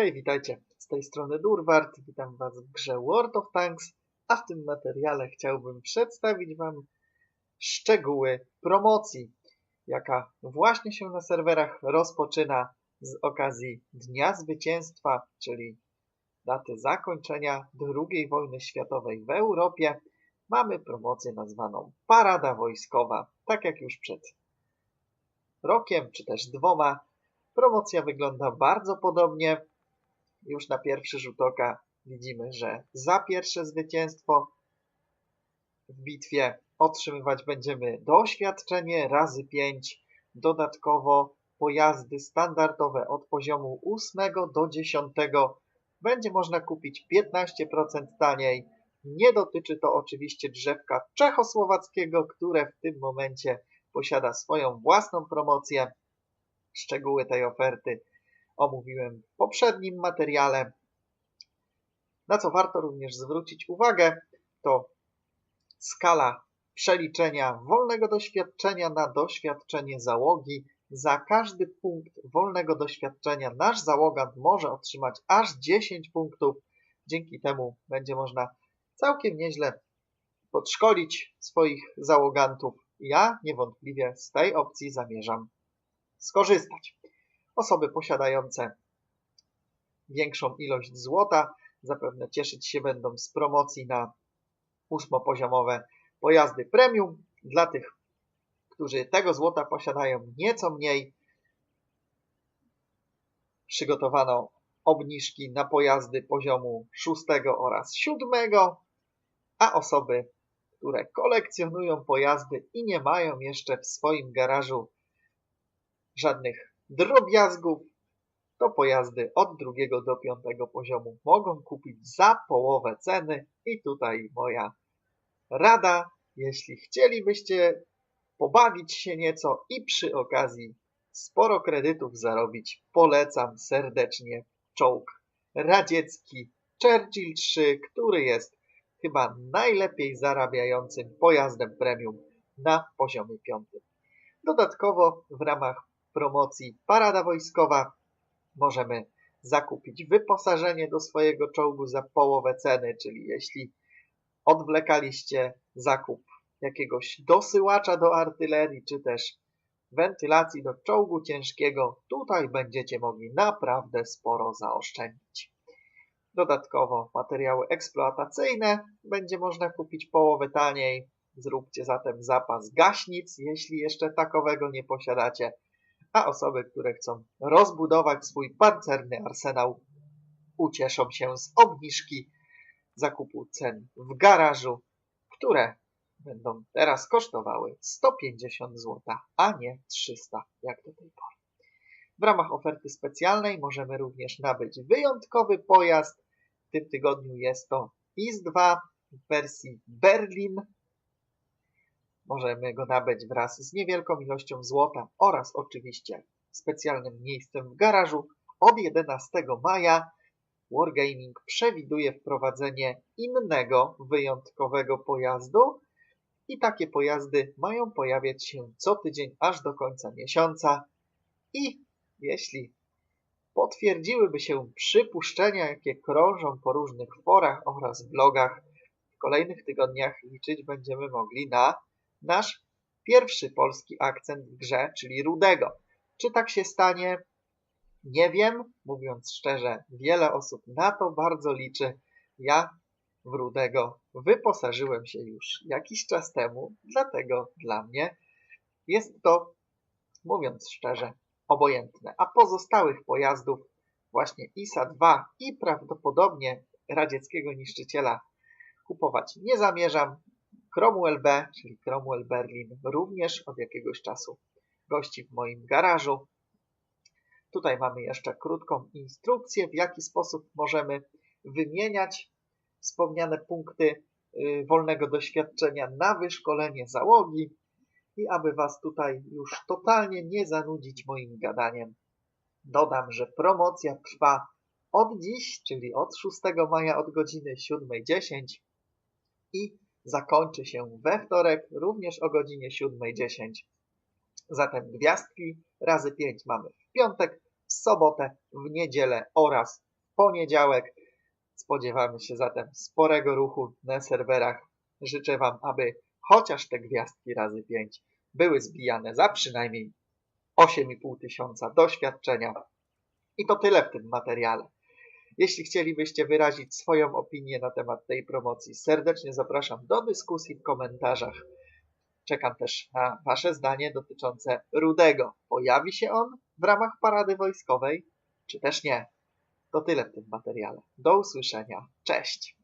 Hej, witajcie. Z tej strony Durward. Witam Was w grze World of Tanks, a w tym materiale chciałbym przedstawić Wam szczegóły promocji, jaka właśnie się na serwerach rozpoczyna z okazji Dnia Zwycięstwa, czyli daty zakończenia II wojny światowej w Europie. Mamy promocję nazwaną Parada Wojskowa, tak jak już przed rokiem, czy też dwoma. Promocja wygląda bardzo podobnie. Już na pierwszy rzut oka widzimy, że za pierwsze zwycięstwo w bitwie otrzymywać będziemy doświadczenie razy 5. Dodatkowo pojazdy standardowe od poziomu 8 do 10 będzie można kupić 15% taniej. Nie dotyczy to oczywiście drzewka czechosłowackiego, które w tym momencie posiada swoją własną promocję. Szczegóły tej oferty omówiłem w poprzednim materiale. Na co warto również zwrócić uwagę, to skala przeliczenia wolnego doświadczenia na doświadczenie załogi. Za każdy punkt wolnego doświadczenia nasz załogant może otrzymać aż 10 punktów. Dzięki temu będzie można całkiem nieźle podszkolić swoich załogantów. Ja niewątpliwie z tej opcji zamierzam skorzystać. Osoby posiadające większą ilość złota zapewne cieszyć się będą z promocji na ósmopoziomowe pojazdy premium. Dla tych, którzy tego złota posiadają nieco mniej, przygotowano obniżki na pojazdy poziomu 6 oraz 7, a osoby, które kolekcjonują pojazdy i nie mają jeszcze w swoim garażu żadnych drobiazgów, to pojazdy od drugiego do piątego poziomu mogą kupić za połowę ceny i tutaj moja rada, jeśli chcielibyście pobawić się nieco i przy okazji sporo kredytów zarobić, polecam serdecznie czołg radziecki Churchill 3, który jest chyba najlepiej zarabiającym pojazdem premium na poziomie piątym. Dodatkowo w ramach promocji Parada Wojskowa możemy zakupić wyposażenie do swojego czołgu za połowę ceny, czyli jeśli odwlekaliście zakup jakiegoś dosyłacza do artylerii, czy też wentylacji do czołgu ciężkiego, tutaj będziecie mogli naprawdę sporo zaoszczędzić. Dodatkowo materiały eksploatacyjne będzie można kupić połowę taniej. Zróbcie zatem zapas gaśnic, jeśli jeszcze takowego nie posiadacie a osoby, które chcą rozbudować swój pancerny arsenał, ucieszą się z obniżki zakupu cen w garażu, które będą teraz kosztowały 150 zł, a nie 300 jak do tej pory. W ramach oferty specjalnej możemy również nabyć wyjątkowy pojazd. W tym tygodniu jest to IS-2 w wersji Berlin Możemy go nabyć wraz z niewielką ilością złota oraz oczywiście specjalnym miejscem w garażu. Od 11 maja Wargaming przewiduje wprowadzenie innego, wyjątkowego pojazdu i takie pojazdy mają pojawiać się co tydzień aż do końca miesiąca i jeśli potwierdziłyby się przypuszczenia, jakie krążą po różnych forach oraz blogach, w kolejnych tygodniach liczyć będziemy mogli na nasz pierwszy polski akcent w grze, czyli Rudego. Czy tak się stanie? Nie wiem. Mówiąc szczerze, wiele osób na to bardzo liczy. Ja w Rudego wyposażyłem się już jakiś czas temu, dlatego dla mnie jest to, mówiąc szczerze, obojętne. A pozostałych pojazdów, właśnie ISA-2 i prawdopodobnie radzieckiego niszczyciela kupować nie zamierzam. Cromwell B, czyli Cromwell Berlin, również od jakiegoś czasu gości w moim garażu. Tutaj mamy jeszcze krótką instrukcję, w jaki sposób możemy wymieniać wspomniane punkty y, wolnego doświadczenia na wyszkolenie załogi. I aby Was tutaj już totalnie nie zanudzić moim gadaniem, dodam, że promocja trwa od dziś, czyli od 6 maja od godziny 7.10 i zakończy się we wtorek, również o godzinie 7.10. Zatem gwiazdki razy 5 mamy w piątek, w sobotę, w niedzielę oraz poniedziałek. Spodziewamy się zatem sporego ruchu na serwerach. Życzę Wam, aby chociaż te gwiazdki razy 5 były zbijane za przynajmniej 8,5 tysiąca doświadczenia. I to tyle w tym materiale. Jeśli chcielibyście wyrazić swoją opinię na temat tej promocji, serdecznie zapraszam do dyskusji w komentarzach. Czekam też na Wasze zdanie dotyczące Rudego. Pojawi się on w ramach parady wojskowej, czy też nie? To tyle w tym materiale. Do usłyszenia. Cześć!